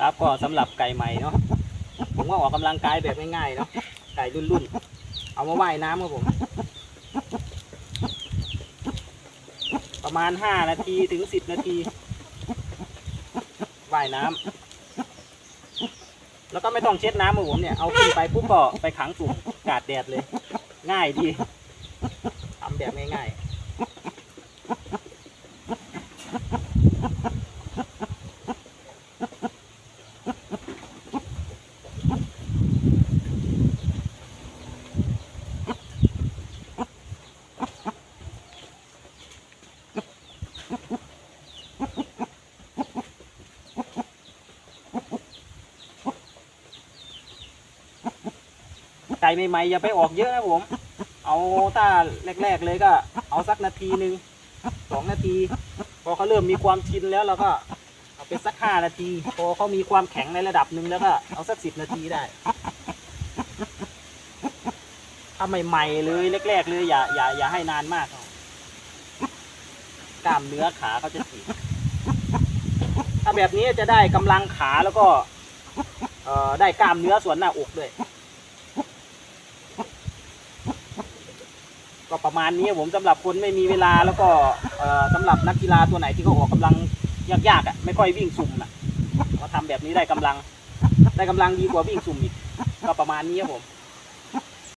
ครับก็สำหรับไก่ใหม่เนาะผมก็ออกกำลังกายแบบง่ายๆเนาะไก่รุ่นๆ เอามาว่ายน้ำครับผม ประมาณห้านาทีถึงสิบนาทีว่ายน้ำแล้วก็ไม่ต้องเช็ดน้ำครับผมเนี่ย เอาขึ้นไปปุ๊บก็ไปขังสุ่มกาดแดดเลย ง่ายดีทำแบบง่ายๆ ไก่ใหม่ๆอย่าไปออกเยอะนะผม เอาถ้าแรกๆเลยก็ เอาสักนาทีหนึ่งสองนาที พอเขาเริ่มมีความชินแล้วเราก็เอาไปสักห้านาที พอเขามีความแข็งในระดับหนึ่งแล้วก็เอาสักสิบนาทีได้ถ้าใหม่ๆเลยแรกๆเลยอย่าอย่าอย่าให้นานมากกล้ามเนื้อขาเขาจะฉีกถ้าแบบนี้จะได้กำลังขาแล้วก็ได้กล้ามเนื้อส่วนหน้าอกด้วย ก็ประมาณนี้ผมสำหรับคนไม่มีเวลาแล้วก็เอ่อสำหรับนักกีฬาตัวไหนที่เขาออกกำลังยากๆอะไม่ค่อยวิ่งสุ่มอะมาทำแบบนี้ได้กำลัง ได้กำลังดีกว่าวิ่งสุ่มอีกก็ประมาณนี้ครับผม